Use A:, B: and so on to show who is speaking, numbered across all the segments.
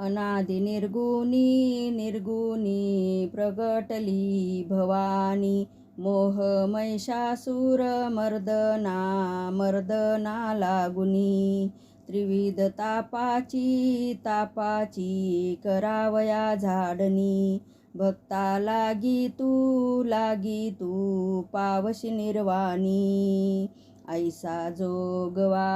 A: अनादि निर्गुणी निर्गुणी प्रगटली भवानी। मोह महिषासूर मर्दना मर्दना लागुनी। त्रिविध तापाची तापाची करावया झाडणी भक्ता लागी तू लागी तू पावशी निर्वाणी। ऐसा जोगवा।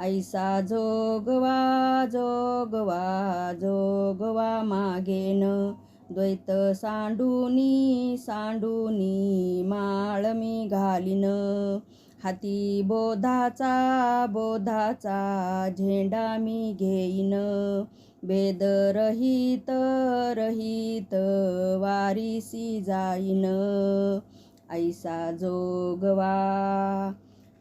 A: ऐसा जोगवा जोगवा जोगवा मागेन. द्वैत सांडूनी सांडूनी माळ मी घालीन. हाती बोधाचा बोधाचा झेंडा मी घेईन. वेद रहित रहित वारीसी जाईन. ऐसा जोगवा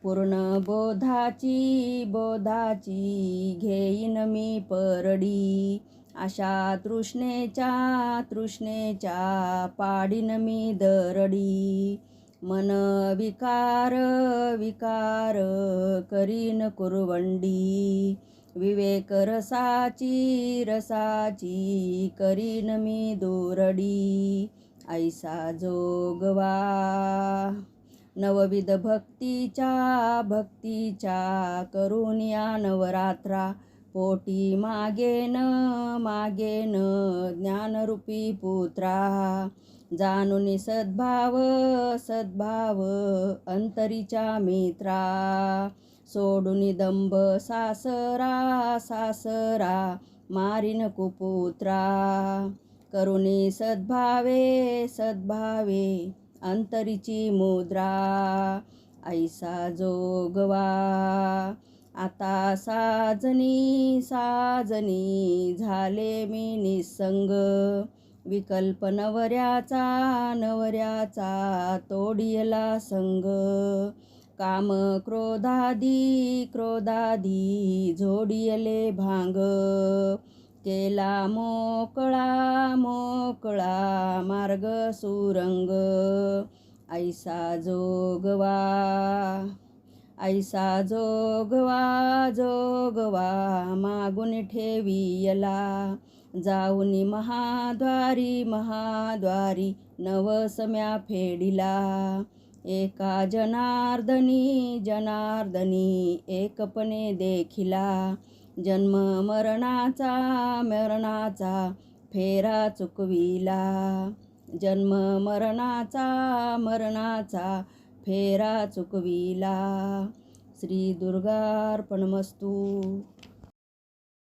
A: पूर्ण बोधाची बोधाची घेईन मी परडी. अशा तृष्णेच्या तृष्णेच्या पाडीन मी दरडी. मन विकार विकार करीन कुरवंडी. विवेक रसाची रसाची करीन मी दोरडी. ऐसा जोगवा. नवविध भक्तीच्या भक्तीच्या करून या नवरात्रा. पोटी मागेन मागेन ज्ञानरूपी पुत्रा. जाणून सद्भाव सद्भाव अंतरीच्या मित्रा. सोडून दंभ सासरा सासरा मारिन कुपुत्रा. करुणी सद्भावे सद्भावे अंतरीची मुद्रा ऐसा जोगवा. आता साजनी साजनी झाले मी निसंग. विकल्प नवऱ्याचा नवऱ्याचा तोडियला संग. काम क्रोधादी क्रोधादी झोडियले भांग. केला मोकळा मोकळा मार्ग सुरंग. ऐसा जोगवा ऐसा जोगवा जोगवा मागून ठेवियला. जाऊनी महाद्वारी महाद्वारी नवसम्या फेडिला. एका जनार्दनी जनार्दनी एकपणे देखिला. जन्म मरणाचा मरणाचा फेरा चुकविला. जन्म मरणाचा मरणाचा फेरा चुकविला. श्री दुर्गार्पणमस्तू.